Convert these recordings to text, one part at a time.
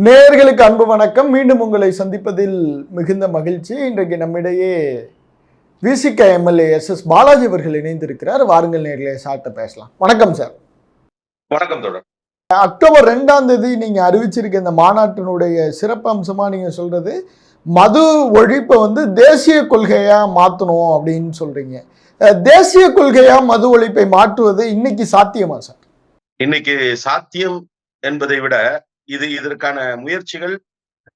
நேயர்களுக்கு அன்பு வணக்கம். மீண்டும் உங்களை சந்திப்பதில் மிகுந்த மகிழ்ச்சி. இன்றைக்கு நம்மிடையே விசிக எம்எல்ஏ எஸ் எஸ் பாலாஜி அவர்கள் இணைந்திருக்கிறார். வாருங்கள் நேர்களே சார்ட்ட பேசலாம். வணக்கம் சார். வணக்கம் தொடர் அக்டோபர் ரெண்டாம் தேதி நீங்க அறிவிச்சிருக்க இந்த மாநாட்டினுடைய சிறப்பு அம்சமா நீங்க சொல்றது மது ஒழிப்பை வந்து தேசிய கொள்கையா மாத்தணும் அப்படின்னு சொல்றீங்க. அஹ், தேசிய கொள்கையா மது ஒழிப்பை மாற்றுவது இன்னைக்கு சாத்தியமா சார்? இன்னைக்கு சாத்தியம் என்பதை விட இது இதற்கான முயற்சிகள்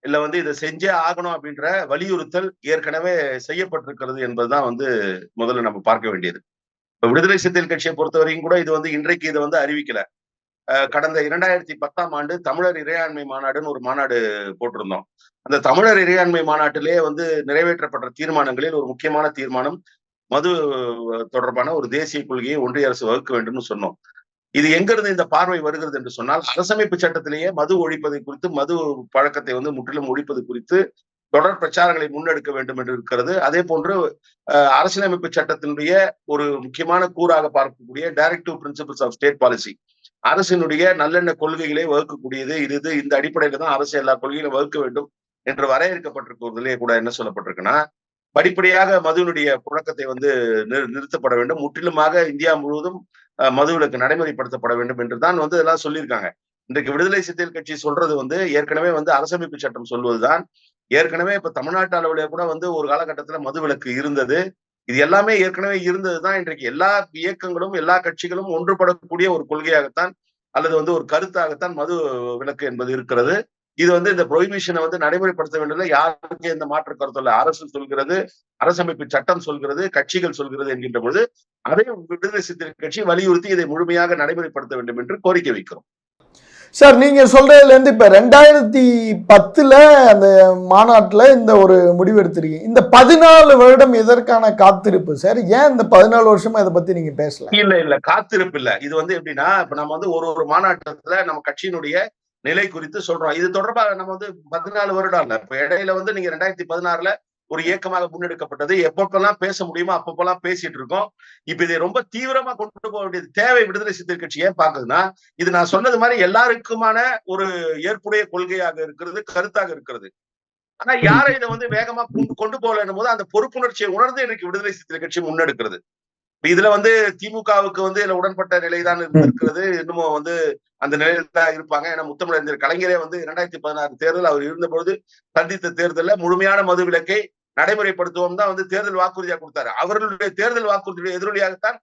இல்ல வந்து இதை செஞ்சே ஆகணும் அப்படின்ற வலியுறுத்தல் ஏற்கனவே செய்யப்பட்டிருக்கிறது என்பதுதான் வந்து முதல்ல நம்ம பார்க்க வேண்டியது. இப்ப விடுதலை சிறுத்தைகள் கட்சியை பொறுத்தவரைக்கும் கூட இது வந்து இன்றைக்கு இதை வந்து அறிவிக்கல. கடந்த இரண்டாயிரத்தி பத்தாம் ஆண்டு தமிழர் இறையாண்மை மாநாடுன்னு ஒரு மாநாடு போட்டிருந்தோம். அந்த தமிழர் இறையாண்மை மாநாட்டிலே வந்து நிறைவேற்றப்பட்ட தீர்மானங்களில் ஒரு முக்கியமான தீர்மானம் மது தொடர்பான ஒரு தேசிய கொள்கையை ஒன்றிய அரசு வகுக்க வேண்டும்னு சொன்னோம். இது எங்கிருந்து இந்த பார்வை வருகிறது என்று சொன்னால் அரசமைப்பு சட்டத்திலேயே மது ஒழிப்பதை குறித்து மது பழக்கத்தை வந்து முற்றிலும் ஒழிப்பது குறித்து தொடர் பிரச்சாரங்களை முன்னெடுக்க வேண்டும் என்று இருக்கிறது. அதே போன்று அஹ், அரசியலமைப்பு சட்டத்தினுடைய ஒரு முக்கியமான கூறாக பார்க்கக்கூடிய directive principles of state policy அரசினுடைய நல்லெண்ண கொள்கைகளை வகுக்கக்கூடியது இது இது இந்த அடிப்படையில தான் அரசு எல்லா கொள்கைகளும் வகுக்க வேண்டும் என்று வரையறுக்கப்பட்டிருக்கிறதுலே கூட என்ன சொல்லப்பட்டிருக்குன்னா படிப்படியாக மதுவினுடைய புழக்கத்தை வந்து நிறு- நிறுத்தப்பட வேண்டும். முற்றிலுமாக இந்தியா முழுவதும் மதுவிலக்கு நடைமுறைப்படுத்தப்பட வேண்டும் என்று தான் வந்து இதெல்லாம் சொல்லியிருக்காங்க. இன்றைக்கு விடுதலை சிறுத்தைகள் கட்சி சொல்றது வந்து ஏற்கனவே வந்து அரசமைப்பு சட்டம் சொல்வதுதான். ஏற்கனவே இப்ப தமிழ்நாட்டு அளவுல கூட வந்து ஒரு காலகட்டத்துல மதுவிலக்கு இருந்தது. இது எல்லாமே ஏற்கனவே இருந்ததுதான். இன்றைக்கு எல்லா இயக்கங்களும் எல்லா கட்சிகளும் ஒன்றுபடக்கூடிய ஒரு கொள்கையாகத்தான் அல்லது வந்து ஒரு கருத்தாகத்தான் மது விலக்கு என்பது இருக்கிறது. இது வந்து இந்த ப்ரொஹிபிஷனை வந்து நடைமுறைப்படுத்த வேண்டியதில்லை யாருக்கு எந்த மாற்று கருத்து இல்லை. அரசு சொல்கிறது அரசமைப்பு சட்டம் சொல்கிறது கட்சிகள் சொல்கிறது என்கின்ற பொழுது அதை விடுதலை சிறுத்தைகள் கட்சி வலியுறுத்தி இதை முழுமையாக நடைமுறைப்படுத்த வேண்டும் என்று கோரிக்கை வைக்கிறோம். சார் நீங்க சொல்றதுல இருந்து இப்ப ரெண்டாயிரத்தி பத்துல அந்த மாநாட்டுல இந்த ஒரு முடிவு எடுத்திருக்கீங்க. இந்த பதினாலு வருடம் எதற்கான காத்திருப்பு சார்? ஏன் இந்த பதினாலு வருஷமா இதை பத்தி நீங்க பேசல? இல்ல இல்ல காத்திருப்பு இல்ல. இது வந்து எப்படின்னா இப்ப நம்ம வந்து ஒரு ஒரு மாநாட்டத்துல நம்ம கட்சியினுடைய நிலை குறித்து சொல்றோம். இது தொடர்பாக நம்ம வந்து பதினாலு வருடம் இல்ல. இப்ப இடையில வந்து நீங்க ரெண்டாயிரத்தி பதினாறுல ஒரு இயக்கமாக முன்னெடுக்கப்பட்டது. எப்பப்பெல்லாம் பேச முடியுமோ அப்பப்பெல்லாம் பேசிட்டு இருக்கோம். இப்ப இதை ரொம்ப தீவிரமா கொண்டு போக வேண்டியது தேவை விடுதலை சிறுத்தை கட்சி ஏன் பாக்குதுன்னா இது நான் சொன்னது மாதிரி எல்லாருக்குமான ஒரு ஏற்புடைய கொள்கையாக இருக்கிறது கருத்தாக இருக்கிறது. ஆனா யாரை இதை வந்து வேகமா கொண்டு போகலன்னும் போது அந்த பொறுப்புணர்ச்சியை உணர்ந்து இன்னைக்கு விடுதலை சிறுத்தை கட்சி முன்னெடுக்கிறது. இதுல வந்து திமுகவுக்கு வந்து இதுல உடன்பட்ட நிலைதான் இருந்திருக்கிறது. இன்னமும் வந்து அந்த நிலையில தான் இருப்பாங்க. ஏன்னா முத்தமிழறிஞர் கலைஞரே வந்து இரண்டாயிரத்தி பதினாறு தேர்தல் அவர் இருந்தபொழுது சந்தித்த தேர்தல்ல முழுமையான மது விலக்கை நடைமுறைப்படுத்துவோம் தான் வந்து தேர்தல் வாக்குறுதியா கொடுத்தாரு. அவர்களுடைய தேர்தல் வாக்குறுதியுடைய எதிரொலியாகத்தான்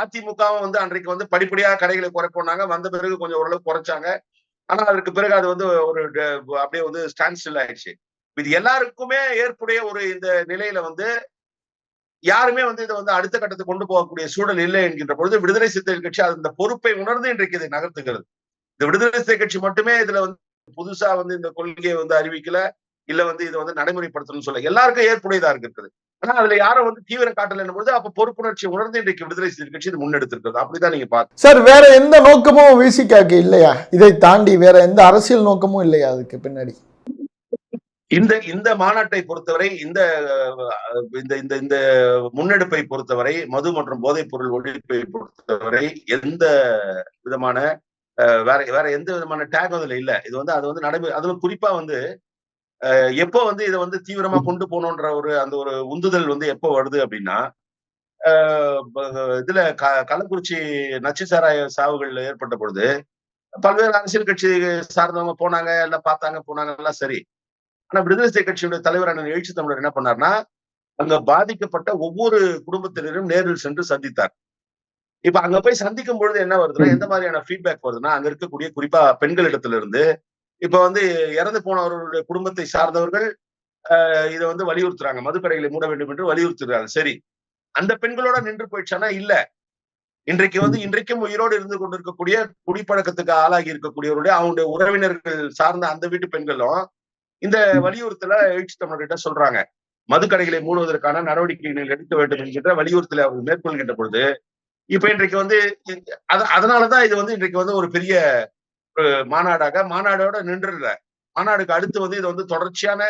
அதிமுகவும் வந்து அன்றைக்கு வந்து படிப்படியாக கடைகளை குறைப்போனாங்க வந்த பிறகு கொஞ்சம் ஓரளவு குறைச்சாங்க. ஆனா அதற்கு பிறகு அது வந்து ஒரு அப்படியே வந்து ஸ்டாண்ட் ஸ்டில் ஆயிடுச்சு. இது எல்லாருக்குமே ஏற்புடைய ஒரு இந்த நிலையில வந்து யாருமே வந்து இதை வந்து அடுத்த கட்டத்துக்கு கொண்டு போகக்கூடிய சூழல் இல்லை என்கின்ற பொழுது விடுதலை சிறுத்தைகள் கட்சி அந்த பொறுப்பை உணர்ந்து இன்றைக்கு இதை நகர்த்துகிறது. இந்த விடுதலை சிறுத்தை கட்சி மட்டுமே இதுல வந்து புதுசா வந்து இந்த கொள்கையை வந்து அறிவிக்கல இல்ல வந்து இதை வந்து நடைமுறைப்படுத்தணும்னு சொல்ல எல்லாருக்கும் ஏற்புடையதா இருக்குது. ஆனா அதுல யாரும் வந்து தீவிரம் காட்டல பொழுது அப்ப பொறுப்புணர்ச்சி உணர்ந்து இன்றைக்கு விடுதலை சிறுத்தை கட்சி இது முன்னெடுத்திருக்கிறது. அப்படிதான் நீங்க பாருங்க சார் வேற எந்த நோக்கமும் விசிகாக்கு இல்லையா? இதை தாண்டி வேற எந்த அரசியல் நோக்கமும் இல்லையா அதுக்கு பின்னாடி? இந்த இந்த மாநாட்டை பொறுத்தவரை இந்த இந்த இந்த இந்த முன்னெடுப்பை பொறுத்தவரை மது மற்றும் போதைப் பொருள் ஒழிப்பை பொறுத்தவரை எந்த விதமான வேற வேற எந்த விதமான டேக் அதுல இல்ல. இது வந்து அது வந்து நடைமுறை அதுல குறிப்பா வந்து எப்போ வந்து இதை வந்து தீவிரமா கொண்டு போகணுன்ற ஒரு அந்த ஒரு உந்துதல் வந்து எப்போ வருது அப்படின்னா இதுல க- கள்ளக்குறிச்சி நச்சு சாராய சாவுகள் ஏற்பட்ட பொழுது பல்வேறு அரசியல் கட்சி சார்ந்தவங்க போனாங்க எல்லாம் பார்த்தாங்க போனாங்க எல்லாம் சரி. ஆனா விடுதலை கட்சியுடைய தலைவர் அண்ணன் எழுச்சி தமிழர் என்ன பண்ணார்னா அங்க பாதிக்கப்பட்ட ஒவ்வொரு குடும்பத்தினரும் நேரில் சென்று சந்தித்தார். இப்ப அங்க போய் சந்திக்கும் பொழுது என்ன வருதுன்னா எந்த மாதிரியான ஃபீட்பேக் வருதுன்னா அங்க இருக்கக்கூடிய குறிப்பா பெண்களிடத்துல இருந்து இப்ப வந்து இறந்து போனவர்களுடைய குடும்பத்தை சார்ந்தவர்கள் ஆஹ் இதை வந்து வலியுறுத்துறாங்க. மதுக்கடைகளை மூட வேண்டும் என்று வலியுறுத்துறாங்க. சரி அந்த பெண்களோட நின்று போயிடுச்சானா? இல்ல. இன்றைக்கு வந்து இன்றைக்கும் உயிரோடு இருந்து கொண்டிருக்கக்கூடிய குடிப்பழக்கத்துக்கு ஆளாகி இருக்கக்கூடியவருடைய அவங்களுடைய உறவினர்கள் சார்ந்த அந்த வீட்டு பெண்களும் இந்த வலியுறுத்தல எழுச்சி தமிழர்கிட்ட சொல்றாங்க. மதுக்கடைகளை மூடுவதற்கான நடவடிக்கைகள் எடுக்க வேண்டும் என்கின்ற வலியுறுத்தலை அவர் மேற்கொள்கின்ற பொழுது இப்ப இன்றைக்கு வந்து அத- அதனாலதான் இது வந்து இன்றைக்கு வந்து ஒரு பெரிய மாநாடாக மாநாடோட நின்றுல மாநாடுக்கு அடுத்து வந்து இது வந்து தொடர்ச்சியான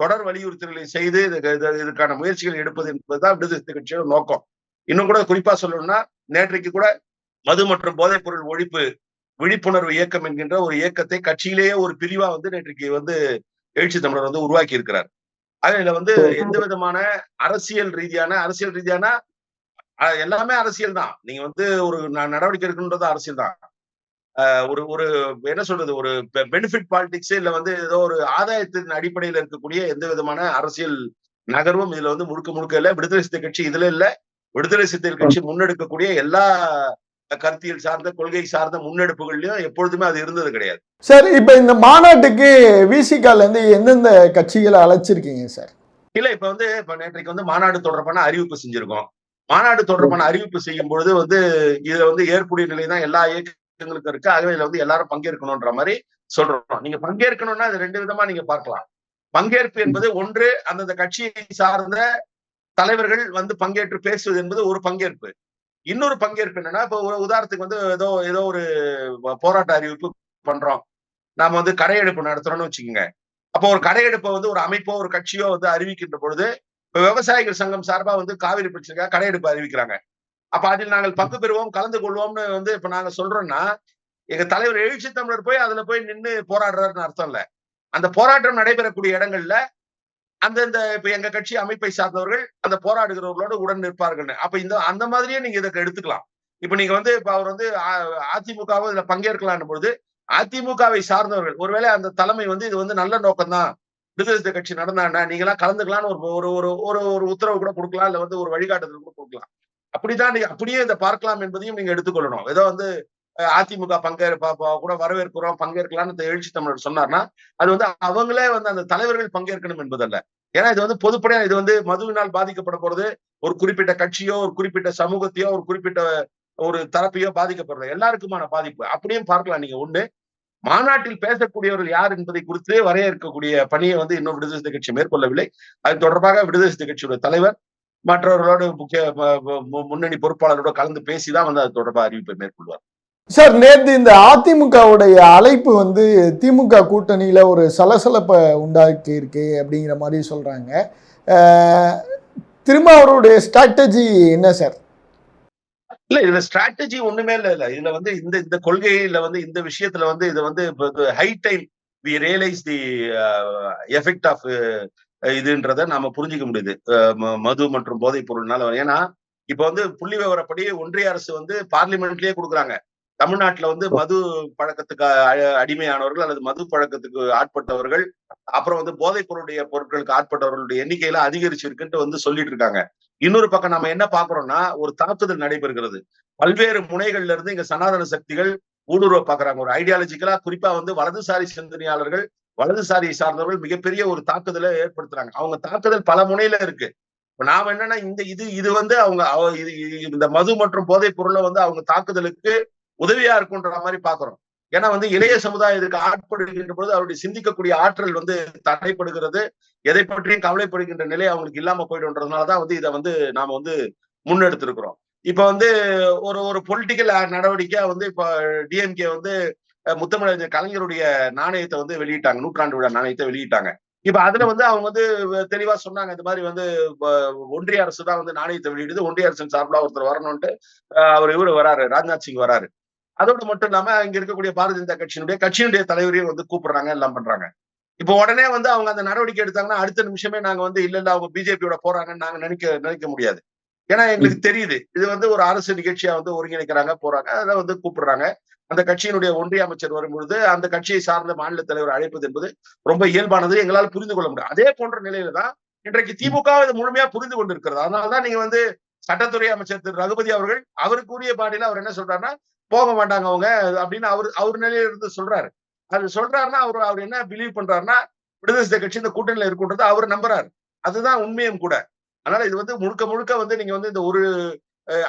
தொடர் வலியுறுத்தல்களை செய்து இதுக்கான முயற்சிகள் எடுப்பது என்பதுதான் விடுதலை கட்சியோட நோக்கம். இன்னும் கூட குறிப்பா சொல்லணும்னா நேற்றைக்கு கூட மது மற்றும் போதைப் பொருள் ஒழிப்பு விழிப்புணர்வு இயக்கம் என்கின்ற ஒரு இயக்கத்தை கட்சியிலேயே ஒரு பிரிவா வந்து நேற்றைக்கு வந்து எழுச்சி தமிழர் வந்து உருவாக்கி இருக்கிறார். அதுல வந்து எந்த விதமான அரசியல் ரீதியான அரசியல் ரீதியான எல்லாமே அரசியல் தான். நீங்க வந்து ஒரு நடவடிக்கை எடுக்கணுன்றது அரசியல் தான். ஒரு ஒரு என்ன சொல்றது? ஒரு பெனிஃபிட் பாலிடிக்ஸ் இல்ல வந்து ஏதோ ஒரு ஆதாயத்தின் அடிப்படையில் இருக்கக்கூடிய எந்த விதமான அரசியல் நகர்வும் இதுல வந்து முழுக்க முழுக்க இல்ல. விடுதலை சிறுத்தை கட்சி இதுல இல்ல. விடுதலை சிறுத்தைகள் கட்சி முன்னெடுக்கக்கூடிய எல்லா கருத்தியல் சார்ந்த கொள்கை சார்ந்த முன்னெடுப்புகள்லயும் எப்பொழுதுமே அது இருந்தது கிடையாது. சார் இப்ப இந்த மாநாட்டுக்கு விசிகால இருந்து எந்தெந்த கட்சிகளை அழைச்சிருக்கீங்க சார்? இல்ல இப்ப வந்து இப்ப நேற்றைக்கு வந்து மாநாடு தொடர்பான அறிவிப்பு செஞ்சிருக்கோம். மாநாடு தொடர்பான அறிவிப்பு செய்யும் பொழுது வந்து இதுல வந்து ஏற்புடைய நிலை தான் எல்லா இயக்கங்களுக்கும் இருக்கு. ஆகவே இதுல வந்து எல்லாரும் பங்கேற்கணும்ன்ற மாதிரி சொல்றோம். நீங்க பங்கேற்கணும்னா அது ரெண்டு விதமா நீங்க பார்க்கலாம். பங்கேற்பு என்பது ஒன்று அந்தந்த கட்சியை சார்ந்த தலைவர்கள் வந்து பங்கேற்று பேசுவது என்பது ஒரு பங்கேற்பு. இன்னொரு பங்கேற்பு என்னன்னா இப்ப ஒரு உதாரணத்துக்கு வந்து ஏதோ ஏதோ ஒரு போராட்ட அறிவிப்பு பண்றோம். நாம வந்து கடையெடுப்பு நடத்துறோம்னு வச்சுக்கோங்க. அப்போ ஒரு கடையெடுப்பை வந்து ஒரு அமைப்போ ஒரு கட்சியோ வந்து அறிவிக்கின்ற பொழுது இப்ப விவசாயிகள் சங்கம் சார்பா வந்து காவிரி பிரச்சனைக்காக கடையெடுப்பு அறிவிக்கிறாங்க. அப்ப அதில் நாங்கள் பங்கு பெறுவோம் கலந்து கொள்வோம்னு வந்து இப்ப நாங்க சொல்றோம்னா எங்க தலைவர் எழுச்சி தமிழர் போய் அதுல போய் நின்னு போராடுறாருன்னு அர்த்தம் இல்ல. அந்த போராட்டம் நடைபெறக்கூடிய இடங்கள்ல அந்தந்த இப்ப எங்க கட்சி அமைப்பை சார்ந்தவர்கள் அந்த போராடுகிறவர்களோடு உடன் நிற்பார்கள். அப்ப இந்த அந்த மாதிரியே நீங்க இதை எடுத்துக்கலாம். இப்ப நீங்க வந்து இப்ப அவர் வந்து அதிமுகவும் இதுல பங்கேற்கலாம் பொழுது அதிமுகவை சார்ந்தவர்கள் ஒருவேளை அந்த தலைமை வந்து இது வந்து நல்ல நோக்கம் தான் விடுதலை கட்சி நடந்தாண்டா நீங்க எல்லாம் கலந்துக்கலாம்னு ஒரு ஒரு ஒரு ஒரு ஒரு உத்தரவு கூட கொடுக்கலாம் இல்ல வந்து ஒரு வழிகாட்டுதல் கூட கொடுக்கலாம். அப்படிதான் நீங்க அப்படியே இதை பார்க்கலாம் என்பதையும் நீங்க எடுத்துக்கொள்ளணும். ஏதோ வந்து அதிமுக பங்கேற்ப கூட வரவேற்கிறோம் பங்கேற்கலாம்னு எழுச்சி தமிழர் சொன்னார்னா அது வந்து அவங்களே வந்து அந்த தலைவர்கள் பங்கேற்கணும் என்பதல்ல. ஏன்னா இது வந்து பொதுப்படையா இது வந்து மதுவினால் பாதிக்கப்பட போறது ஒரு குறிப்பிட்ட கட்சியோ ஒரு குறிப்பிட்ட சமூகத்தையோ ஒரு குறிப்பிட்ட ஒரு தரப்பையோ பாதிக்கப்படுறது எல்லாருக்குமான பாதிப்பு. அப்படியும் பார்க்கலாம் நீங்க. ஒண்ணு மாநாட்டில் பேசக்கூடியவர்கள் யார் என்பதை குறித்து வரையறுக்கக்கூடிய பணியை வந்து இன்னும் விடுதலை சிறுத்தை கட்சி மேற்கொள்ளவில்லை. அது தொடர்பாக விடுதலை சிறுத்தை கட்சியோட தலைவர் மற்றவர்களோடு முக்கிய முன்னணி பொறுப்பாளரோட கலந்து பேசிதான் வந்து அது தொடர்பாக அறிவிப்பை மேற்கொள்வார். சார் நேற்று இந்த அதிமுகவுடைய அழைப்பு வந்து திமுக கூட்டணியில் ஒரு சலசலப்பை உண்டாக்கி இருக்கு அப்படிங்கிற மாதிரி சொல்கிறாங்க திரும்ப அவருடைய ஸ்ட்ராட்டஜி என்ன சார்? இல்ல இதுல ஸ்ட்ராட்டஜி ஒண்ணுமே இல்ல இல்ல. இதுல வந்து இந்த இந்த கொள்கையில வந்து இந்த விஷயத்துல வந்து இது வந்து high time we realize the effect of இதுன்றத நாம புரிஞ்சுக்க முடியுது. ம- மது மற்றும் போதைப் பொருள்னால. ஏன்னா இப்ப வந்து புள்ளி விவரப்படி ஒன்றிய அரசு வந்து பார்லிமெண்ட்லயே கொடுக்குறாங்க. தமிழ்நாட்டுல வந்து மது பழக்கத்துக்கு அடிமையானவர்கள் அல்லது மது பழக்கத்துக்கு ஆட்பட்டவர்கள் அப்புறம் வந்து போதைப் பொருளுடைய பொருட்களுக்கு ஆட்பட்டவர்களுடைய எண்ணிக்கையில அதிகரிச்சிருக்குன்ட்டு வந்து சொல்லிட்டு இருக்காங்க. இன்னொரு பக்கம் நம்ம என்ன பாக்குறோம்னா ஒரு தாக்குதல் நடைபெறுகிறது. பல்வேறு முனைகள்ல இருந்து இங்க சனாதன சக்திகள் ஊடுருவ பாக்குறாங்க. ஒரு ஐடியாலஜிக்கலா குறிப்பா வந்து வலதுசாரி சிந்தனையாளர்கள் வலதுசாரியை சார்ந்தவர்கள் மிகப்பெரிய ஒரு தாக்குதலை ஏற்படுத்துறாங்க. அவங்க தாக்குதல் பல முனையில இருக்கு. இப்ப நாம என்னன்னா இந்த இது இது வந்து அவங்க இந்த மது மற்றும் போதைப் பொருளை வந்து அவங்க தாக்குதலுக்கு உதவியா இருக்குன்ற மாதிரி பாக்குறோம் ஏன்னா வந்து இளைய சமுதாயத்துக்கு ஆட்படுகின்ற பொழுது அவருடைய சிந்திக்கக்கூடிய ஆற்றல் வந்து தடைப்படுகிறது. எதை பற்றியும் கவலைப்படுகின்ற நிலை அவங்களுக்கு இல்லாம போயிடும்ன்றதுனாலதான் வந்து இதை வந்து நாம வந்து முன்னெடுத்திருக்கிறோம். இப்ப வந்து ஒரு ஒரு பொலிட்டிக்கல் நடவடிக்கையா வந்து இப்ப டிஎம்கே வந்து அஹ், கலைஞருடைய நாணயத்தை வந்து வெளியிட்டாங்க. நூற்றாண்டு விழா நாணயத்தை வெளியிட்டாங்க. இப்ப அதுல வந்து அவங்க வந்து தெளிவா சொன்னாங்க. இந்த மாதிரி வந்து ஒன்றிய அரசு தான் வந்து நாணயத்தை வெளியிடுது. ஒன்றிய அரசின் சார்பில் ஒருத்தர் வரணும்ட்டு அவர் இவரு வராரு. ராஜ்நாத் சிங் வராரு. அதோடு மட்டும் இல்லாம இங்க இருக்கக்கூடிய பாரதிய ஜனதா கட்சியினுடைய கட்சியினுடைய தலைவரையும் வந்து கூப்பிடுறாங்க எல்லாம் பண்றாங்க. இப்போ உடனே வந்து அவங்க அந்த நடவடிக்கை எடுத்தாங்கன்னா அடுத்த நிமிஷமே நாங்க வந்து இல்ல இல்ல அவங்க பிஜேபியோட போறாங்கன்னு நாங்க நினைக்க நினைக்க முடியாது. ஏன்னா எங்களுக்கு தெரியுது. இது வந்து ஒரு அரசு நிகழ்ச்சியா வந்து ஒருங்கிணைக்கிறாங்க போறாங்க. அதை வந்து கூப்பிடுறாங்க. அந்த கட்சியினுடைய ஒன்றிய அமைச்சர் வரும்பொழுது அந்த கட்சியை சார்ந்த மாநில தலைவர் அழைப்பது என்பது ரொம்ப இயல்பானது. எங்களால் புரிந்து கொள்ள முடியும் அதே போன்ற நிலையில தான் இன்றைக்கு திமுக இதை முழுமையா புரிந்து கொண்டிருக்கிறது. அதனாலதான் நீங்க வந்து சட்டத்துறை அமைச்சர் திரு. ரகுபதி அவர்கள் அவருக்குரிய பாடியில அவர் என்ன சொல்றாருன்னா போக மாட்டாங்க அவங்க அப்படின்னு அவர் அவர் நிலையில இருந்து சொல்றாரு. அது சொல்றாருன்னா அவர் அவர் என்ன பிலீவ் பண்றாருன்னா விடுதலை கட்சி இந்த கூட்டணியில இருக்குன்றது அவர் நம்புறாரு. அதுதான் உண்மையும் கூட. அதனால இது வந்து முழுக்க முழுக்க வந்து நீங்க வந்து இந்த ஒரு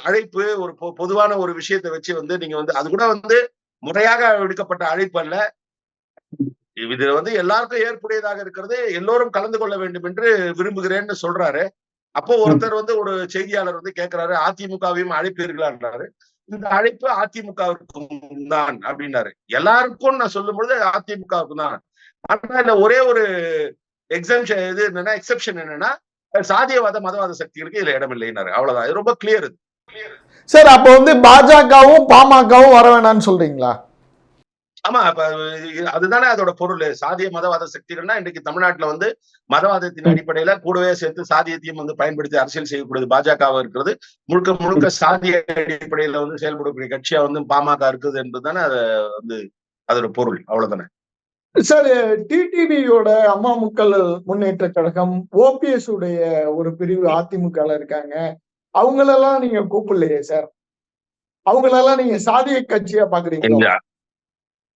அழைப்பு ஒரு பொதுவான ஒரு விஷயத்தை வச்சு வந்து நீங்க வந்து அது கூட வந்து முறையாக விடுக்கப்பட்ட அழைப்பு அல்ல. இது வந்து எல்லாருக்கும் ஏற்புடையதாக இருக்கிறது. எல்லோரும் கலந்து கொள்ள வேண்டும் என்று விரும்புகிறேன்னு சொல்றாரு. அப்போ ஒருத்தர் வந்து ஒரு செய்தியாளர் வந்து கேட்கிறாரு அதிமுகவையும் அழைப்பீர்களான்றாரு. இந்த அழைப்பு அதிமுகவிற்கும் தான் அப்படின்னாரு. எல்லாருக்கும் நான் சொல்லும் பொழுது அதிமுகவுக்கும் தான் ஆனா இல்ல ஒரே ஒரு எக்ஸம்ஷன் இது என்னன்னா எக்ஸெப்ஷன் என்னன்னா சாதியவாத மதவாத சக்திகளுக்கு இதுல இடம் இல்லைன்னாரு. அவ்வளவுதான். இது ரொம்ப கிளியர் சார் அப்போ வந்து பாஜகவும் பாமகவும் வர வேணாம்னு சொல்றீங்களா? ஆமா அப்ப இது- அதுதானே அதோட பொருள். சாதிய மதவாத சக்திகள்னா இன்னைக்கு தமிழ்நாட்டுல வந்து மதவாதத்தின். அடிப்படையில கூடவே சேர்த்து சாதியத்தையும் வந்து பயன்படுத்தி அரசியல் செய்யக்கூடியது பாஜகவா இருக்கிறது. முழுக்க முழுக்க சாதிய அடிப்படையில வந்து செயல்படக்கூடிய கட்சியா வந்து பாமக இருக்குது என்பதுதானே அது வந்து அதோட பொருள். அவ்வளவுதானே? சார் டிடிவியோட அம்மா மக்கள் முன்னேற்ற கழகம் ஓபிஎஸ் உடைய ஒரு பிரிவு அதிமுக இருக்காங்க. அவங்களெல்லாம் நீங்க கூப்பிடலையே சார்? அவங்களெல்லாம் நீங்க சாதிய கட்சியா பாக்குறீங்களா?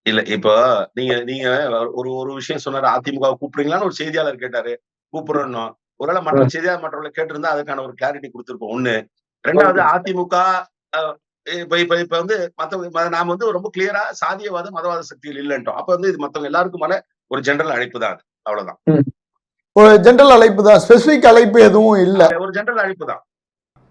இல்ல இப்போ நீங்க நீங்க ஒரு ஒரு விஷயம் சொன்னாரு அதிமுக கூப்பிடுறீங்களான்னு ஒரு செய்தியாளர் கேட்டாரு. கூப்பிடுறோம் ஒருவேளை மற்ற செய்தியாளர் மற்றவங்களை கேட்டிருந்தா அதுக்கான ஒரு கிளாரிட்டி கொடுத்திருப்போம். ஒண்ணு. ரெண்டாவது அதிமுக இப்ப இப்ப இப்ப வந்து மத்தவங்க நாம வந்து ரொம்ப கிளியரா சாதியவாத மதவாத சக்திகள் இல்லைன்ட்டோம். அப்ப வந்து இது மத்தவங்க எல்லாருக்குமான ஒரு ஜெனரல் அழைப்பு தான் அது. அவ்வளவுதான். ஒரு ஜெனரல் அழைப்பு தான். ஸ்பெசிபிக் அழைப்பு எதுவும் இல்ல. ஒரு ஜெனரல் அழைப்பு தான்.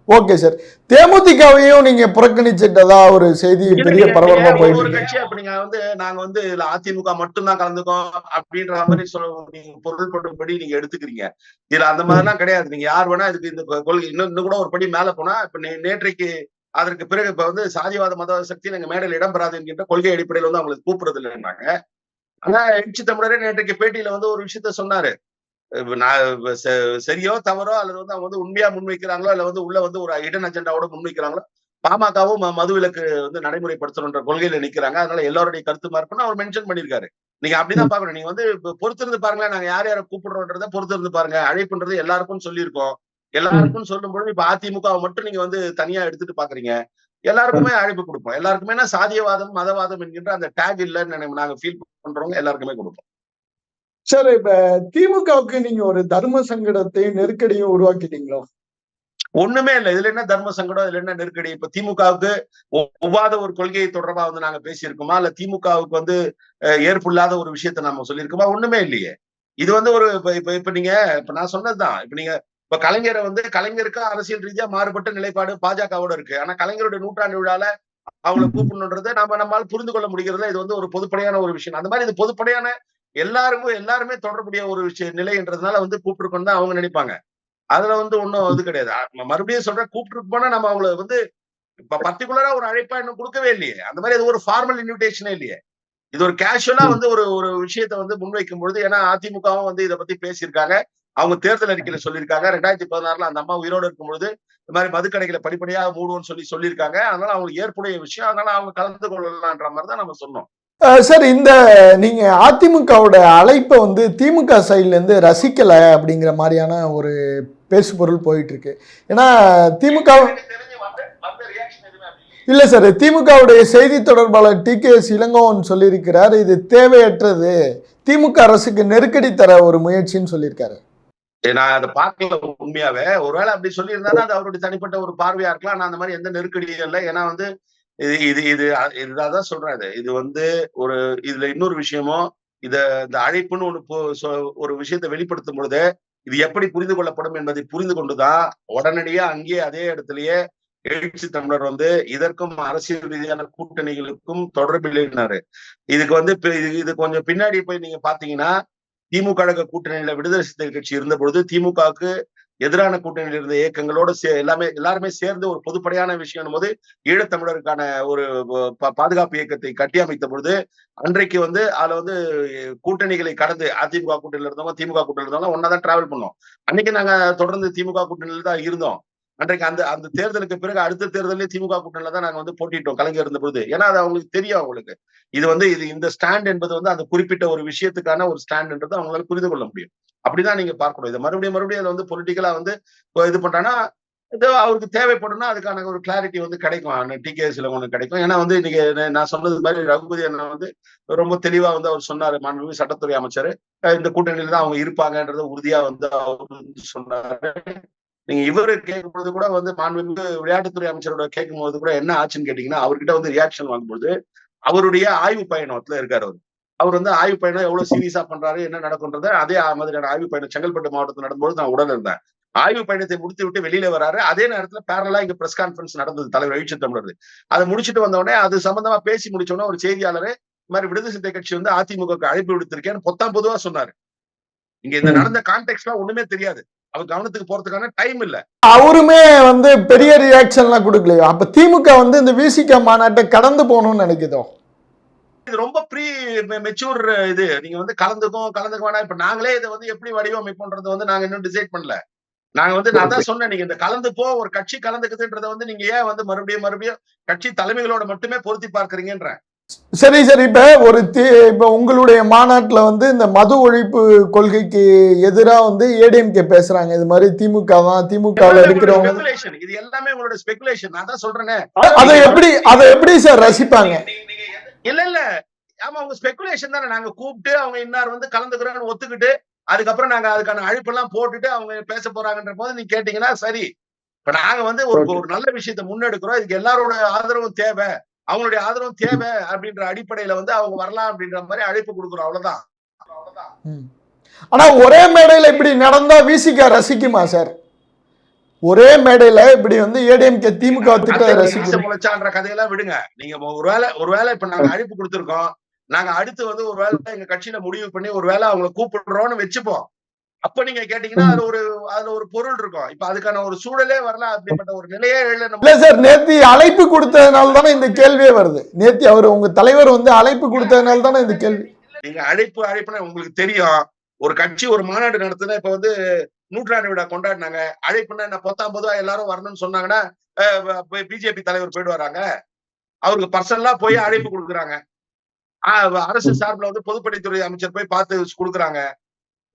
Okay sir. தேமுதிகவையும் நீங்க புறக்கணிச்சிட்டதா ஒரு செய்தி பெரிய நீங்க- பரபரப்பா நீங்க போயிட்டு ஒரு இப்ப நீங்க வந்து நாங்க வந்து இதுல அதிமுக மட்டும்தான் கலந்துக்கோம் அப்படின்ற மாதிரி சொல்ல நீங்க பொருள்படும்படி நீங்க எடுத்துக்கிறீங்க. இதுல அந்த மாதிரிலாம் கிடையாது. நீங்க யார் வேணா இதுக்கு இந்த கொள்கை இன்னும் இன்னும் கூட ஒரு படி மேல போனா இப்ப நே- நேற்றைக்கு அதற்கு பிறகு இப்ப வந்து சாதிவாத மத சக்தி எங்க மேடையில் இடம்பெறாது என்கின்ற கொள்கை அடிப்படையில் வந்து அவங்களுக்கு கூப்பிடுறது இல்லைன்னாங்க. ஆனா எழுச்சி தமிழரே நேற்றைக்கு பேட்டியில வந்து ஒரு விஷயத்த சொன்னாரு. சரியோ தவறோ அல்லது வந்து அவங்க வந்து உண்மையா முன்வைக்கிறாங்களோ இல்ல வந்து உள்ள வந்து ஒரு இடன் அஜெண்டாவோட முன்வைக்கிறாங்களோ பாமகவும் ம- மதுவிலக்கு வந்து நடைமுறைப்படுத்தணுன்ற கொள்கையில நிக்கிறாங்க. அதனால எல்லாருடைய கருத்து மாறுப்புன்னு அவர் மென்ஷன் பண்ணிருக்காரு நீங்க அப்படிதான் பாக்கணும் நீங்க வந்து பொறுத்திருந்து பாருங்களேன். நாங்க யார் யாரை கூப்பிடுறோன்றத பொறுத்திருந்து பாருங்க. அழைப்புன்றது எல்லாருக்கும் சொல்லியிருக்கோம். எல்லாருக்கும் சொல்லும் பொழுது இப்ப அதிமுக வை மட்டும் நீங்க வந்து தனியா எடுத்துட்டு பாக்குறீங்க. எல்லாருக்குமே அழைப்பு கொடுப்போம். எல்லாருக்குமே சாதியவாதம் மதவாதம் என்கின்ற அந்த டேக் இல்லைன்னு நாங்க ஃபீல் பண்றவங்க எல்லாருக்குமே கொடுப்போம். சார் இப்ப திமுகவுக்கு நீங்க ஒரு தர்ம சங்கடத்தையும் நெருக்கடியும் உருவாக்கிட்டீங்களோ? ஒண்ணுமே இல்ல. இதுல என்ன தர்ம சங்கடம் இதுல என்ன நெருக்கடி? இப்ப திமுகவுக்கு ஒவ்வாத ஒரு கொள்கையை தொடர்பா வந்து நாங்க பேசியிருக்கோமா? இல்ல திமுகவுக்கு வந்து ஏற்புள்ளாத ஒரு விஷயத்த நாம சொல்லியிருக்கோமா? ஒண்ணுமே இல்லையே. இது வந்து ஒரு இப்ப இப்ப இப்ப நீங்க இப்ப நான் சொன்னதுதான். இப்ப நீங்க இப்ப கலைஞரை வந்து கலைஞருக்கு அரசியல் ரீதியா மாறுபட்ட நிலைப்பாடு பாஜகவோட இருக்கு. ஆனா கலைஞருடைய நூற்றாண்டு விழால அவங்களை கூப்பிடணுன்றதை நாம நம்மால் புரிந்து கொள்ள முடிகிறதுல இது வந்து ஒரு பொதுப்படையான ஒரு விஷயம். அந்த மாதிரி இது பொதுப்படையான எல்லாருக்கும் எல்லாருமே தொடர்புடைய ஒரு விஷயம் நிலைன்றதுனால வந்து கூப்பிட்டுருக்கோன்னு தான் அவங்க நினைப்பாங்க. அதுல வந்து ஒண்ணும் இது கிடையாது. மறுபடியும் சொல்றேன் கூப்பிட்டு போனா நம்ம அவங்கள வந்து இப்ப பர்டிகுலரா ஒரு அழைப்பா இன்னும் கொடுக்கவே இல்லையே. அந்த மாதிரி அது ஒரு ஃபார்மல் இன்விடேஷனே இல்லையே. இது ஒரு கேஷுவலா வந்து ஒரு ஒரு விஷயத்தை வந்து முன்வைக்கும் பொழுது ஏன்னா அதிமுகவும் வந்து இதை பத்தி பேசியிருக்காங்க. அவங்க தேர்தல் அறிக்கையில சொல்லியிருக்காங்க. ரெண்டாயிரத்தி பதினாறுல அந்த அம்மா உயிரோடு இருக்கும் பொழுது இந்த மாதிரி மதுக்கடைகளை படிப்படியா மூடுவோம்னு சொல்லி சொல்லியிருக்காங்க. அதனால அவங்களுக்கு ஏற்புடைய விஷயம். அதனால அவங்க கலந்து கொள்ளலான்ற மாதிரி தான் நம்ம சொன்னோம். சார் இந்த நீங்கள் அதிமுகவோட அழைப்பை வந்து திமுக சைட்லேருந்து இருந்து அப்படிங்கிற மாதிரியான ஒரு பேசுபொருள் போயிட்டு இருக்கு ஏன்னா திமுக இல்லை சார் திமுகவுடைய செய்தி தொடர்பாளர் டி. கே. இளங்கோவன் சொல்லியிருக்கிறார் இது தேவையற்றது. திமுக அரசுக்கு நெருக்கடி தர ஒரு முயற்சின்னு சொல்லியிருக்காரு. நான் அதை பார்க்கல உண்மையாவே. ஒருவேளை அப்படி சொல்லியிருந்தாலும் அது அவருடைய தனிப்பட்ட ஒரு பார்வையா இருக்கலாம். நான் அந்த மாதிரி எந்த நெருக்கடியும் இல்லை. ஏன்னா வந்து இது இது இது இதுதான் இதுதான் சொல்றேன் இது. இது வந்து ஒரு இதுல இன்னொரு விஷயமும் இத இந்த அழைப்புன்னு ஒன்று சொ- ஒரு விஷயத்தை வெளிப்படுத்தும் பொழுது இது எப்படி புரிந்து கொள்ளப்படும் என்பதை புரிந்து கொண்டுதான் உடனடியா அங்கேயே அதே இடத்துலயே எழுச்சி தமிழர் வந்து இதற்கும் அரசியல் ரீதியான கூட்டணிகளுக்கும் தொடர்பில்லைன்னாரு இதுக்கு வந்து இது இது கொஞ்சம் பின்னாடி போய் நீங்க பாத்தீங்கன்னா திமுக கழக கூட்டணியில விடுதலை சிறுத்தைகள் கட்சி இருந்த பொழுது திமுகவுக்கு எதிரான கூட்டணியில் இருந்த இயக்கங்களோட சே எல்லாமே எல்லாருமே சேர்ந்து ஒரு பொதுப்படையான விஷயம் போது ஈழத்தமிழருக்கான ஒரு ப- பாதுகாப்பு இயக்கத்தை கட்டியமைத்த பொழுது அன்றைக்கு வந்து அதுல வந்து கூட்டணிகளை கடந்து அதிமுக கூட்டணியில இருந்தவங்க திமுக கூட்டணியில இருந்தவங்க ஒன்னாதான் டிராவல் பண்ணோம். அன்னைக்கு நாங்க தொடர்ந்து திமுக கூட்டணியில தான் இருந்தோம். அன்றைக்கு அந்த அந்த தேர்தலுக்கு பிறகு அடுத்த தேர்தலே திமுக கூட்டணியில தான் நாங்க வந்து போட்டிட்டோம் கலைஞர் இருந்த பொழுது. ஏன்னா அது அவங்களுக்கு தெரியும் அவங்களுக்கு. இது வந்து இது இந்த ஸ்டாண்ட் என்பது வந்து அந்த குறிப்பிட்ட ஒரு விஷயத்துக்கான ஒரு ஸ்டாண்ட்ன்றது அவங்களால புரிந்து கொள்ள முடியும். அப்படிதான் நீங்க பார்க்கணும். இதை மறுபடியும் மறுபடியும் அதை வந்து பொலிட்டிக்கலா வந்து இது பண்றாங்கன்னா இது அவருக்கு தேவைப்படும்னா அதுக்கான ஒரு கிளாரிட்டி வந்து கிடைக்கும். டி கே ஒண்ணு கிடைக்கும். ஏன்னா வந்து இன்னைக்கு நான் சொன்னது மாதிரி ரகுபதி அண்ணன் வந்து ரொம்ப தெளிவா வந்து அவர் சொன்னாரு மாண்புமிகு சட்டத்துறை அமைச்சர். இந்த கூட்டணியில தான் அவங்க இருப்பாங்கன்றத உறுதியா வந்து அவர் சொன்னாரு. நீங்க இவரு கேட்கும் பொழுது கூட வந்து மாண்புமிகு விளையாட்டுத்துறை அமைச்சரோட கேட்கும் போது கூட என்ன ஆச்சுன்னு கேட்டீங்கன்னா அவர்கிட்ட வந்து ரியாக்ஷன் வாங்கும்போது அவருடைய ஆய்வு பயணத்துல இருக்காரு அவர். அவர் வந்து ஆய்வு பயணம் எவ்வளவு சீரியஸா பண்றாரு என்ன நடக்கும்ன்றத அதே மாதிரியான ஆய்வு பயணம் செங்கல்பட்டு மாவட்டத்தில் நடக்கும்போது நான் உடனே இருந்தேன். ஆய்வு பயணத்தை முடித்து விட்டு வெளியில வராரு. அதே நேரத்துல பேரலா இங்க பிரஸ் கான்ஃபரன்ஸ் நடந்தது தலைவர் எழுச்சி தமிழர் அதை முடிச்சிட்டு வந்த உடனே அது சம்பந்தமா பேசி முடிச்ச உடனே ஒரு செய்தியாளர் இந்த மாதிரி விடுதலை சிறுத்தை கட்சி வந்து அதிமுக அழைப்பு விடுத்திருக்கேன்னு பொத்தாம் பொதுவா சொன்னாரு. இங்க இந்த. நடந்த கான்டெக்ட்லாம் ஒண்ணுமே தெரியாது. அவர் கவனத்துக்கு போறதுக்கான டைம் இல்ல. அவருமே வந்து பெரிய ரியாக்ஷன்லாம் கொடுக்கலையோ? அப்ப திமுக வந்து இந்த விசிக மாநாட்டை கடந்து போகணும்னு நினைக்குதோ? இது ரொம்ப ப்ரீ மெச்சூர் இது. நீங்க வந்து கலந்துக்கும் கலந்துக்க வேணாம். இப்ப நாங்களே இதை வந்து எப்படி வடிவமைப்புன்றது வந்து நாங்க இன்னும் டிசைட் பண்ணல. நாங்க வந்து நான் தான் சொன்னேன் நீங்க இந்த கலந்துப்போ ஒரு கட்சி கலந்துக்குதுன்றத வந்து நீங்க ஏன் வந்து மறுபடியும் மறுபடியும் கட்சி தலைமைகளோட மட்டுமே பொருத்தி பார்க்கறீங்கன்ற சரி சரி. இப்ப ஒரு தி- இப்ப உங்களுடைய மாநாட்டுல வந்து இந்த மது ஒழிப்பு கொள்கைக்கு எதிரா வந்து ஏடிஎம்கே பேசுறாங்க. இது மாதிரி திமுக தான் திமுகவில் இருக்கிறவங்க? இது எல்லாமே உங்களோட ஸ்பெகுலேஷன் நான் தான் சொல்றேனே. அதை எப்படி அதை எப்படி சார் ரசிப்பாங்க? இல்ல இல்ல. ஆமா அவங்க ஸ்பெகுலேஷன் தானே. நாங்க கூப்பிட்டு அவங்க இன்னார் வந்து கலந்துக்கிறோம்னு ஒத்துக்கிட்டு அதுக்கப்புறம் நாங்க அதுக்கான அழைப்பெல்லாம் போட்டுட்டு அவங்க பேச போறாங்கன்ற போது நீங்க கேட்டீங்கன்னா சரி. இப்ப நாங்க வந்து ஒரு ஒரு நல்ல விஷயத்த முன்னெடுக்கிறோம். இதுக்கு எல்லாரோட ஆதரவும் தேவை. அவங்களுடைய ஆதரவும் தேவை அப்படின்ற அடிப்படையில வந்து அவங்க வரலாம் அப்படின்ற மாதிரி அழைப்பு கொடுக்குறோம். அவ்வளவுதான். ஆனா ஒரே மேடையில இப்படி நடந்தா விசிக ரசிக்குமா சார் ஒரே மேடையில இப்படி வந்து ஏடிஎம்கே திமுக திட்ட ரசிக்கும் கதையெல்லாம் விடுங்க. நீங்க ஒருவேளை ஒருவேளை இப்ப நாங்க அழைப்பு கொடுத்திருக்கோம். நாங்க அடுத்து வந்து ஒருவேளை எங்க கட்சியில முடிவு பண்ணி ஒருவேளை அவங்கள கூப்பிடுறோம்னு வச்சுப்போம். அப்ப நீங்க கேட்டீங்கன்னா அதுல ஒரு அதுல ஒரு பொருள் இருக்கும். இப்ப அதுக்கான ஒரு சூழலே வரல அப்படிப்பட்ட ஒரு நிலையே இல்ல சார் நேத்தி அழைப்பு கொடுத்ததுனால தானே இந்த கேள்வியே வருது. நேத்தி அவர் உங்க தலைவர் வந்து அழைப்பு கொடுத்ததுனால தானே இந்த கேள்வி நீங்க அழைப்பு அழைப்புனா உங்களுக்கு தெரியும். ஒரு கட்சி ஒரு மாநாடு நடத்துனா இப்ப வந்து நூற்றாண்டு விழா கொண்டாடினாங்க. அழைப்புனா என்ன பத்தாம் பொதுவா எல்லாரும் வரணும்னு சொன்னாங்கன்னா பிஜேபி தலைவர் போயிட்டு வராங்க அவருக்கு பர்சனலா போய் அழைப்பு கொடுக்குறாங்க. அரசு சார்பில் வந்து பொதுப்பணித்துறை அமைச்சர் போய் பார்த்து கொடுக்குறாங்க.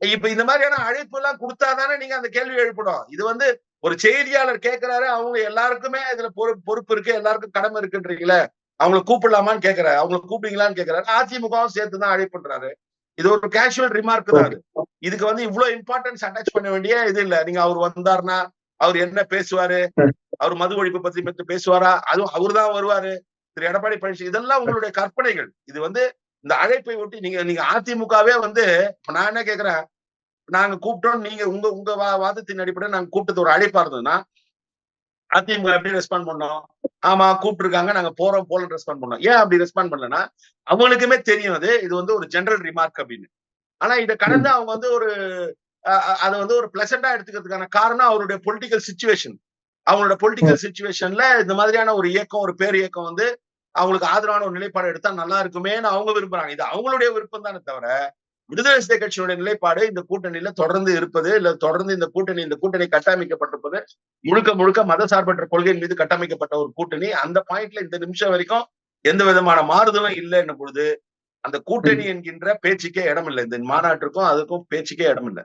இப்ப இந்த மாதிரியான அழைப்பு எல்லாம் கொடுத்தாதானே நீங்க அந்த கேள்வி எழுப்பணும். இது வந்து ஒரு செய்தியாளர் கேட்கிறாரு அவங்க எல்லாருக்குமே இதுல பொறுப்பு பொறுப்பு இருக்கு எல்லாருக்கும் கடமை இருக்குன்றீங்களே அவங்களை கூப்பிடலாமான்னு கேக்குறாரு அவங்களை கூப்பிடுங்களான்னு கேக்குறாரு. அதிமுகவும் சேர்த்து தான் அழைப்புன்றாரு இது ஒரு கேஷுவல் ரிமார்க் தான் இதுக்கு வந்து இவ்வளவு இம்பார்ட்டன்ஸ் அட்டாச் பண்ண வேண்டிய இது இல்ல. நீங்க அவர் வந்தாருன்னா அவர் என்ன பேசுவாரு? அவர் மது ஒழிப்பு பத்தி பத்தி பேசுவாரா? அதுவும் அவர்தான் வருவாரு. திரு எடப்பாடி பழனிசாமி இதெல்லாம் உங்களுடைய கற்பனைகள். இது வந்து இந்த அழைப்பை ஒட்டி நீங்க நீங்க அதிமுகவே வந்து நான் என்ன கேக்குறேன்? நாங்க கூப்பிட்டோம் நீங்க உங்க உங்க வாதத்தின் அடிப்படையில் நாங்க கூப்பிட்டது ஒரு அழைப்பா இருந்ததுன்னா அதிமுக எப்படி ரெஸ்பாண்ட் பண்ணோம்? ஆமா கூப்பிட்டுருக்காங்க நாங்க போறோம் போல ரெஸ்பாண்ட் பண்ணோம். ஏன் அப்படி ரெஸ்பாண்ட் பண்ணலன்னா அவங்களுக்குமே தெரியும் அது இது வந்து ஒரு ஜெனரல் ரிமார்க் அப்படின்னு. ஆனா இதை கடந்து அவங்க வந்து ஒரு அதை வந்து ஒரு பிளசண்டா எடுத்துக்கிறதுக்கான காரணம் அவருடைய பொலிட்டிக்கல் சுச்சுவேஷன் அவங்களோட பொலிட்டிக்கல் சுச்சுவேஷன்ல இந்த மாதிரியான ஒரு இயக்கம் ஒரு பேர் இயக்கம் வந்து அவங்களுக்கு ஆதரவான ஒரு நிலைப்பாடு எடுத்தா நல்லா இருக்குமேன்னு அவங்க விரும்புறாங்க. இது அவங்களுடைய விருப்பம் தானே தவிர விடுதலை சிறுத்தை கட்சியினுடைய நிலைப்பாடு இந்த கூட்டணியில தொடர்ந்து இருப்பது இல்ல தொடர்ந்து இந்த கூட்டணி இந்த கூட்டணி கட்டமைக்கப்பட்டிருப்பது முழுக்க முழுக்க மத சார்பற்ற கொள்கையின் மீது கட்டமைக்கப்பட்ட ஒரு கூட்டணி. அந்த பாயிண்ட்ல இந்த நிமிஷம் வரைக்கும் எந்த விதமான மாறுதலும் இல்லைன்ன பொழுது அந்த கூட்டணி என்கின்ற பேச்சுக்கே இடம் இல்லை இந்த மாநாட்டுக்கும் அதுக்கும் பேச்சுக்கே இடம் இல்லை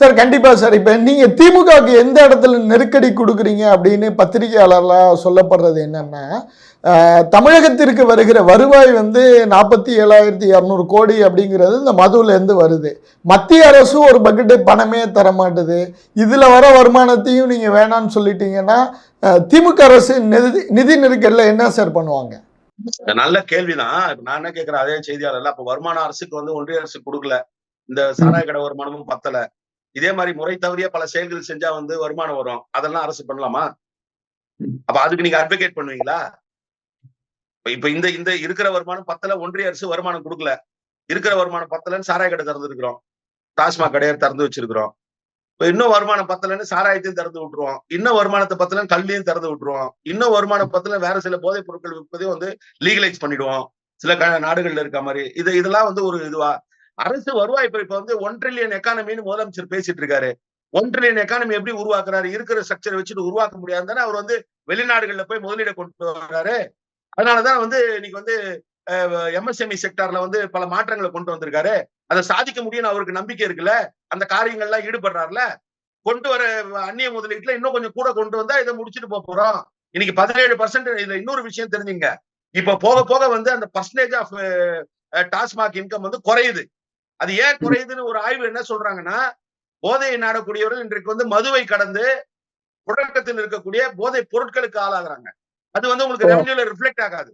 சார் கண்டிப்பா சார். இப்ப நீங்க திமுகவுக்கு எந்த இடத்துல நெருக்கடி கொடுக்குறீங்க அப்படின்னு பத்திரிகையாளர்லாம் சொல்லப்படுறது என்னன்னா தமிழகத்திற்கு வருகிற வருவாய் வந்து நாற்பத்தி ஏழாயிரத்தி இரநூறு கோடி அப்படிங்கிறது இந்த மதுவிலேருந்து வருது. மத்திய அரசு ஒரு பக்கெட்டு பணமே தர மாட்டுது இதுல வர வருமானத்தையும் நீங்க வேணாம்னு சொல்லிட்டீங்கன்னா திமுக அரசு நிதி நிதி நெருக்கடியில் என்ன சார் பண்ணுவாங்க? நல்ல கேள்விதான். நான் என்ன கேட்கிறேன் அதே செய்தியாளர்ல அப்ப வருமான அரசுக்கு வந்து ஒன்றிய அரசு கொடுக்கல. இந்த சாராய கடை வருமானமும் பத்தல. இதே மாதிரி முறை தவறிய பல செயல்கள் செஞ்சா வந்து வருமானம் வரும். அதெல்லாம் அரசு பண்ணலாமா? அப்ப அதுக்கு நீங்க அட்வொகேட் பண்ணுவீங்களா? இப்ப- இந்த இந்த இருக்கிற வருமானம் பத்தல ஒன்றிய அரசு வருமானம் கொடுக்கல. இருக்கிற வருமானம் பத்தலன்னு சாராய கடை திறந்து இருக்கிறோம். டாஸ்மாக் கடையை திறந்து வச்சிருக்கிறோம். இப்ப இன்னும் வருமானம் பத்தலன்னு சாராயத்தையும் திறந்து விட்டுருவோம். இன்னும் வருமானத்தை பத்தலன்னு கல்வியும் திறந்து விட்டுருவோம். இன்னும் வருமானம் பத்தல வேற சில போதைப் பொருட்கள் விற்பதையும் வந்து லீகலைஸ் பண்ணிடுவோம். சில நாடுகள்ல இருக்க மாதிரி. இது இதெல்லாம் வந்து ஒரு இதுவா அரசு வருவாய் இப்ப இப்ப வந்து ஒன் ட்ரில்லியன் எக்கானமின்னு முதலமைச்சர் பேசிட்டு இருக்காரு. ஒன் ட்ரில்லியன் எக்கானமி எப்படி உருவாக்குறாரு? இருக்கிற ஸ்ட்ரக்சர் வச்சுட்டு உருவாக்க முடியாதுன்னு அவர் வந்து வெளிநாடுகள்ல போய் முதலீடு கொண்டு வர்றாரு. அதனாலதான் வந்து இன்னைக்கு வந்து எம்எஸ்எம்இ செக்டார்ல வந்து பல மாற்றங்களை கொண்டு வந்திருக்காரு. அதை சாதிக்க முடியும்னு அவருக்கு நம்பிக்கை இருக்குல்ல? அந்த காரியங்கள்லாம் ஈடுபடுறாருல கொண்டு வர அந்நிய முதலீட்டுல இன்னும் கொஞ்சம் கூட கொண்டு வந்தா இதை முடிச்சுட்டு போக போறோம். இன்னைக்கு பதினேழு பர்சன்ட் இதுல இன்னொரு விஷயம் தெரிஞ்சுங்க. இப்ப போக போக வந்து அந்த பர்சன்டேஜ் ஆஃப் டாஸ்மாக் இன்கம் வந்து குறையுது. அது ஏன் குறையுதுன்னு ஒரு ஆய்வு என்ன சொல்றாங்கன்னா போதையை நாடக்கூடியவர்கள் இன்றைக்கு வந்து மதுவை கடந்து புழக்கத்தில் இருக்கக்கூடிய போதை பொருட்களுக்கு ஆளாகிறாங்க. அது வந்து உங்களுக்கு ரெவன்யூல ரிஃப்ளெக்ட் ஆகாது.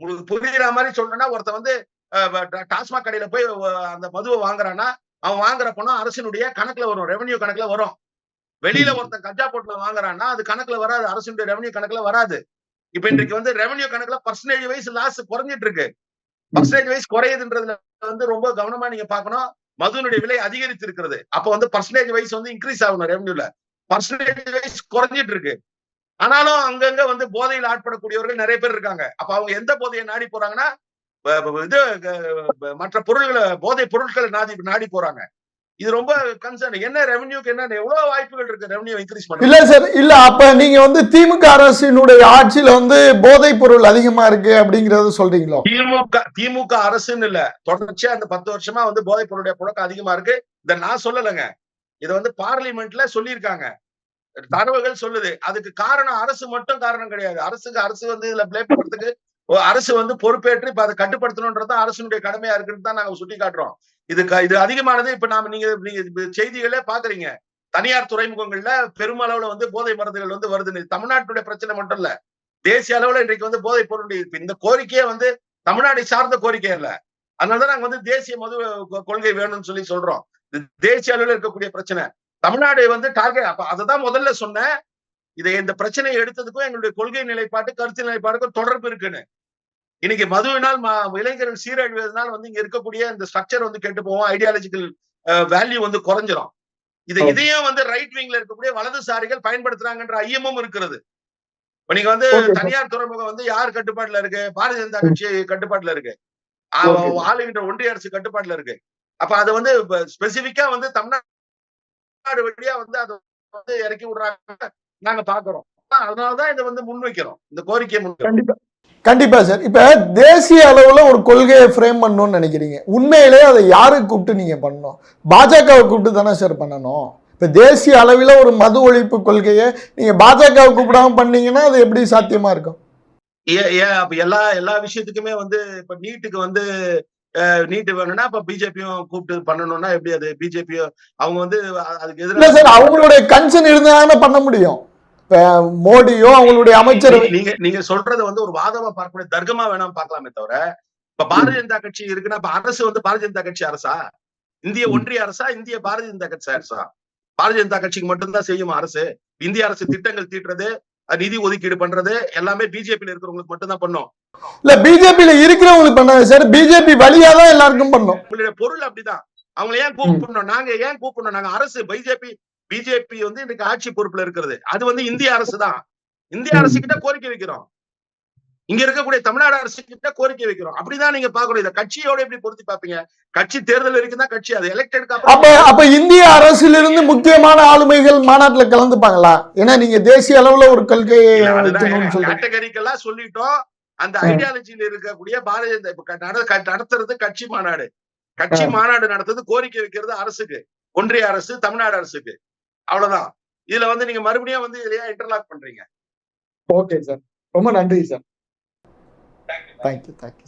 உங்களுக்கு புரியுற மாதிரி சொல்லணும்னா ஒருத்தன் வந்து டாஸ்மாக் கடையில போய் அந்த மதுவை வாங்குறான்னா அவன் வாங்குற பணம் அரசினுடைய கணக்குல வரும். ரெவன்யூ கணக்குல வரும். வெளியில ஒருத்தன் கஞ்சா போட்டுல வாங்குறான்னா அது கணக்குல வராது. அரசுடைய ரெவன்யூ கணக்குல வராது. இப்ப இன்றைக்கு வந்து ரெவன்யூ கணக்குல பர்சன்டேஜ் வைஸ் லாஸ் குறைஞ்சிட்டு இருக்கு. பர்சன்டேஜ் வைஸ் குறையுதுன்றதுல வந்து ரொம்ப கவனமா நீங்க பாக்கணும் மதுனுடைய விலை அதிகரித்து இருக்கிறது அப்ப வந்து பர்சன்டேஜ் வைஸ் வந்து இன்க்ரீஸ் ஆகணும் ரெவன்யூல பர்சன்டேஜ் வைஸ் குறைஞ்சிட்டு இருக்கு. ஆனாலும் அங்கங்க வந்து போதையில் ஆட்படக்கூடியவர்கள் நிறைய பேர் இருக்காங்க. அப்ப அவங்க எந்த போதையை நாடி போறாங்கன்னா இது மற்ற பொருள்களை போதை பொருட்களை நாடி நாடி போறாங்க. இது ரொம்ப கன்சர்ன் என்ன ரெவன்யூக்கு என்ன எவ்வளவு வாய்ப்புகள் இருக்கு ரெவன்யூ இன்க்ரீஸ் பண்ண? இல்ல சார் இல்ல அப்ப நீங்க வந்து திமுக அரசினுடைய ஆட்சியில வந்து போதைப் பொருள் அதிகமா இருக்கு அப்படிங்கறத சொல்றீங்களோ? திமுக திமுக அரசுன்னு இல்ல. தொடர்ச்சியா அந்த பத்து வருஷமா வந்து போதைப் பொருளுடைய புழக்கம் அதிகமா இருக்கு. இத நான் சொல்லலைங்க. இத வந்து பார்லிமெண்ட்ல சொல்லியிருக்காங்க. தரவுகள் சொல்லுது. அதுக்கு காரணம் அரசு மட்டும் காரணம் கிடையாது. அரசுக்கு அரசு வந்து இதுல பிளே பண்றதுக்கு அரசு வந்து பொறுப்பேற்று இப்ப அதை கட்டுப்படுத்தணும்ன்றது தான் அரசுடைய கடமையா இருக்குன்னு தான் நாங்க சுட்டி காட்டுறோம் இது க- இது அதிகமானது. இப்ப நாம நீங்க நீங்க செய்திகளே பாக்குறீங்க. தனியார் துறைமுகங்கள்ல பெருமளவுல வந்து போதை மருந்துகள் வந்து வருதுன்னு. தமிழ்நாட்டுடைய பிரச்சனை மட்டும் இல்ல. தேசிய அளவுல இன்றைக்கு வந்து போதைப் பொருளுடைய இந்த கோரிக்கையே வந்து தமிழ்நாட்டை சார்ந்த கோரிக்கை இல்ல அதனாலதான் நாங்க வந்து தேசிய மது கொள்கை வேணும்னு சொல்லி சொல்றோம். தேசிய அளவில் இருக்கக்கூடிய பிரச்சனை. தமிழ்நாடு வந்து டார்கெட் அப்ப அததான் முதல்ல சொன்னேன். இதை இந்த பிரச்சனையை எடுத்ததுக்கும் எங்களுடைய கொள்கை நிலைப்பாட்டு கருத்து நிலைப்பாட்டுக்கும் தொடர்பு இருக்குன்னு. இன்னைக்கு மதுவினால் இளைஞர்கள் சீரழிவதனால் வந்து இங்க இருக்கக்கூடிய இந்த ஸ்ட்ரக்சர் வந்து கெட்டு போவோம் ஐடியாலஜிக்கல் வேல்யூ வந்து குறைஞ்சிரும். இது. இதையும் வந்து ரைட் விங்ல இருக்கக்கூடிய வலதுசாரிகள் பயன்படுத்துறாங்கன்ற ஐயமும் இருக்கிறது நீங்க வந்து. தனியார் துறைமுகம் வந்து யார் கட்டுப்பாட்டுல இருக்கு? பாரதிய ஜனதா கட்சி கட்டுப்பாட்டுல இருக்கு. ஆளுகின்ற ஒன்றிய அரசு கட்டுப்பாட்டுல இருக்கு. அப்ப அது வந்து ஸ்பெசிபிக்கா வந்து தமிழ்நாடு வழியா வந்து அதை வந்து இறக்கி விடுறாங்க. நாங்க பாக்குறோம். அதனாலதான் இதை வந்து முன்வைக்கிறோம். இந்த கோரிக்கையை முன் கண்டிப்பா கண்டிப்பா சார். இப்ப தேசிய அளவுல ஒரு கொள்கையை ஃப்ரேம் பண்ணணும்னு நினைக்கிறீங்க. உண்மையிலே அதை யாரை கூப்பிட்டு நீங்க பண்ணணும்? பாஜகவை கூப்பிட்டு தானே சார் பண்ணணும்? இப்ப தேசிய அளவில் ஒரு மது ஒழிப்பு கொள்கையை நீங்க பாஜகவை கூப்பிடாம பண்ணீங்கன்னா அது எப்படி சாத்தியமா இருக்கும்? ஏன் ஏன் அப்ப எல்லா எல்லா விஷயத்துக்குமே வந்து இப்ப நீட்டுக்கு வந்து நீட் வேணும்னா இப்ப பிஜேபியும் கூப்பிட்டு பண்ணணும்னா எப்படி அது? பிஜேபியும் அவங்க வந்து அதுக்கு இல்ல சார் எதிராக அவங்களுடைய கன்சர்ன் இருந்தாதானே பண்ண முடியும். மோடியோ அவங்களுடைய அமைச்சரவை நீ- நீங்க நீங்க சொல்றத வந்து ஒரு வாதமா பார்க்கக்கூடிய தர்க்கமா வேணாம் பார்க்கலாமே தவிர இப்ப பாரதிய ஜனதா கட்சி இருக்குன்னா இப்ப அரசு வந்து பாரதிய ஜனதா கட்சி அரசா? இந்திய. ஒன்றிய அரசா? இந்திய பாரதிய ஜனதா கட்சி அரசா? பாரதிய ஜனதா கட்சிக்கு மட்டும்தான் செய்யும் அரசு. இந்திய அரசு திட்டங்கள் தீட்டுறது நிதி ஒதுக்கீடு பண்றது எல்லாமே பிஜேபியில இருக்கிறவங்களுக்கு மட்டும்தான் பண்ணும். இல்ல பிஜேபியில இருக்கிறவங்களுக்கு பண்ணாது சார் பிஜேபி வழியா தான் எல்லாருக்கும் பண்ணும். உங்களுடைய பொருள் அப்படிதான். அவங்களை ஏன் கூப்பிடணும்? நாங்க ஏன் கூப்பிடணும்? நாங்க அரசு பிஜேபி பிஜேபி வந்து இன்னைக்கு ஆட்சி பொறுப்புல இருக்கிறது. அது வந்து இந்திய அரசு தான் இந்திய. அரசு கிட்ட கோரிக்கை வைக்கிறோம். இங்க இருக்கக்கூடிய தமிழ்நாடு அரசு கிட்ட கோரிக்கை வைக்கிறோம். அப்படிதான் நீங்க பாக்கணும் இத கட்சியோட எப்படி பொருத்தி பாப்பீங்க கட்சி தேர்தல் வரைக்கும் தான் கட்சி. அது எலெக்டடுக்கு அப்ப அப்ப இந்திய அரசிலிருந்து முக்கியமான ஆளுமைகள் மாநாட்டுல கலந்துப்பாங்களா? ஏன்னா நீங்க தேசிய அளவுல ஒரு கொள்கையை கேட்டகரிக்கெல்லாம் சொல்லிட்டோம். அந்த. ஐடியாலஜியில இருக்கக்கூடிய பாரதிய நடத்துறது கட்சி மாநாடு. கட்சி. மாநாடு நடத்துறது கோரிக்கை வைக்கிறது அரசுக்கு. ஒன்றிய அரசு தமிழ்நாடு அரசுக்கு. அவ்வளவுதான். இதுல வந்து நீங்க மறுபடியும் வந்து இதுலயா இன்டர்லாக் பண்றீங்க. ஓகே சார் ரொம்ப நன்றி சார் தேங்க்யூ தேங்க்யூ